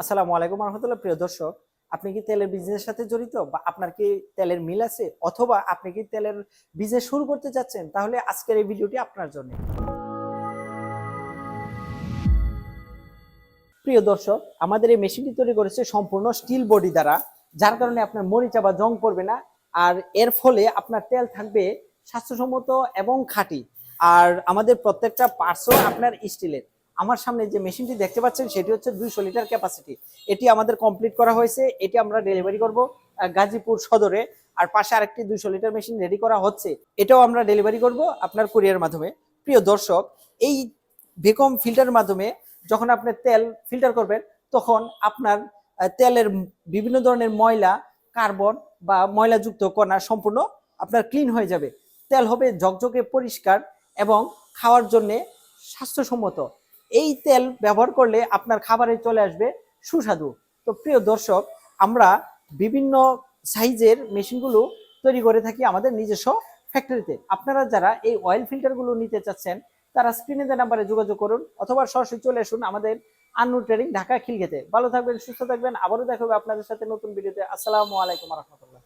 আসসালামু আলাইকুম রহমতুল্লাহ। প্রিয় দর্শক, আপনি কি তেলের বিজনেসের সাথে জড়িত বা আপনার কি তেলের মিল আছে? অথবা আপনি কি তেলের বিজনেস শুরু করতে যাচ্ছেন? তাহলে আজকের এই ভিডিওটি আপনার জন্য। প্রিয় দর্শক, আমাদের এই মেশিনটি তৈরি করেছে সম্পূর্ণ স্টিল বডি দ্বারা, যার কারণে আপনার মরিচা বা জং পড়বে না, আর এর ফলে আপনার তেল থাকবে স্বাস্থ্যসম্মত এবং খাঁটি। আর আমাদের প্রত্যেকটা পার্সও আপনার স্টিলের আমার সামনে যে মেশিনটি দেখতে পাচ্ছেন, সেটি হচ্ছে দুইশো লিটার ক্যাপাসিটি এটি আমাদের কমপ্লিট করা হয়েছে, এটি আমরা ডেলিভারি করব গাজীপুর সদরে। আর পাশে আরেকটি দুইশো লিটার মেশিন রেডি করা হচ্ছে, এটাও আমরা ডেলিভারি করব আপনার কুরিয়ার মাধ্যমে। প্রিয় দর্শক, এই ভেকম ফিল্টারের মাধ্যমে যখন আপনি তেল ফিল্টার করবেন, তখন আপনার তেলের বিভিন্ন ধরনের ময়লা, কার্বন বা ময়লাযুক্ত কণা সম্পূর্ণ আপনার ক্লিন হয়ে যাবে। তেল হবে ঝকঝকে পরিষ্কার এবং খাওয়ার জন্যে স্বাস্থ্যসম্মত। এই তেল ব্যবহার করলে আপনার খাবারে চলে আসবে সুস্বাদু। তো প্রিয় দর্শক, আমরা বিভিন্ন সাইজের মেশিনগুলো তৈরি করে থাকি আমাদের নিজস্ব ফ্যাক্টরিতে আপনারা যারা এই অয়েল ফিল্টারগুলো নিতে চাচ্ছেন, তারা স্ক্রিনে দেওয়া নাম্বারে যোগাযোগ করুন অথবা সরাসরি চলে আসুন আমাদের আন্নু ট্রেডিং ঢাকা খিলগেতে ভালো থাকবেন, সুস্থ থাকবেন। আবারও দেখা আপনাদের সাথে নতুন ভিডিওতে। আসসালামু আলাইকুম রহমতুল্লাহ।